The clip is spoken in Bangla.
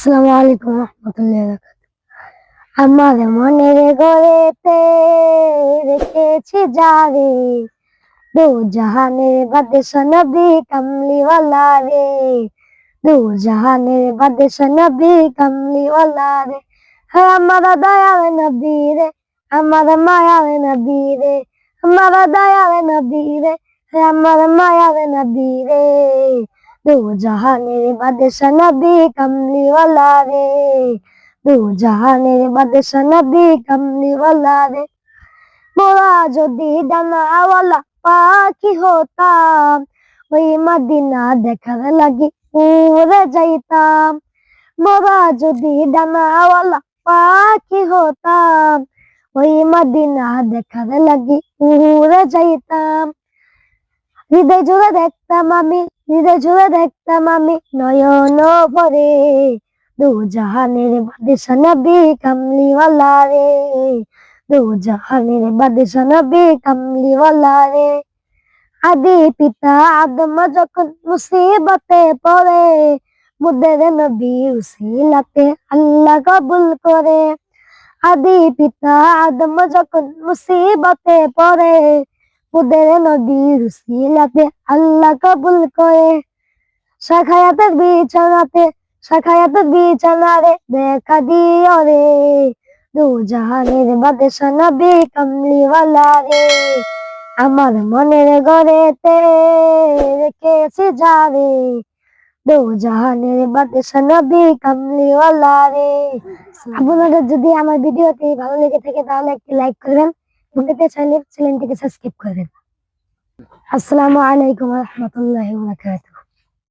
আসসালামু আলাইকুম রহমতুল্লাহ আমার মনের ঘরেতে রেখেছি যারে দু জাহানের বাদেশ নবী কামলিওয়ালা রে দু জাহানের বাদেশ নবী কামলিওয়ালা রে হে আমার দয়াল নবী রে আমার মায়ার নবী রে আমার দয়াল নবী রে হে আমার মায়ার নবী রে দু জাহানের বাদশা নবী কামলিওয়ালা রে। দু জাহানের বাদশা নবী কামলিওয়ালা রে। মোরা যদি ডানাওয়ালা পাখি হতাম, ওই মদিনা দেখার লাগি উড়ে যাইতাম। মোরা যদি ডানাওয়ালা পাখি হতাম, ওই মদিনা দেখার লাগি উড়ে যাইতাম। হৃদয় জুড়ে দেখতাম আমি হৃদয় জুড়ে দেখতাম আমি নয়ন ভরে। দু জাহানের বাদেশা নবী কামলিওয়ালা রে। দু জাহানের বাদেশা নবী কামলিওয়ালা রে। আদি পিতা আদম যখন মুসিবতে পড়ে, মুদের নবী উসিলাতে আল্লাহ কবুল করে। আদি পিতা আদম যখন মুসিবতে পড়ে ওদের নদীর উসিলাতে আল্লাহ কবুল করে। শাখায়াতের বিছানাতে, শাখায়াতের বিছানারে দেখা দিও রে। দু জাহানের বাদেশা নবী কামলিওয়ালা রে। আমার মনের ঘরেতে রেখেছি যারে দু জাহানের বাদেশা নবী কামলিওয়ালা রে। আপনাদের যদি আমার ভিডিওটি ভালো লেগে থাকে তাহলে একটি লাইক করবেন বন্ধুতে চাইলে চ্যানেলটিকে সাবস্ক্রাইব করবেন। আসসালামু আলাইকুম রহমতুল্লাহ বারাকাতুহু।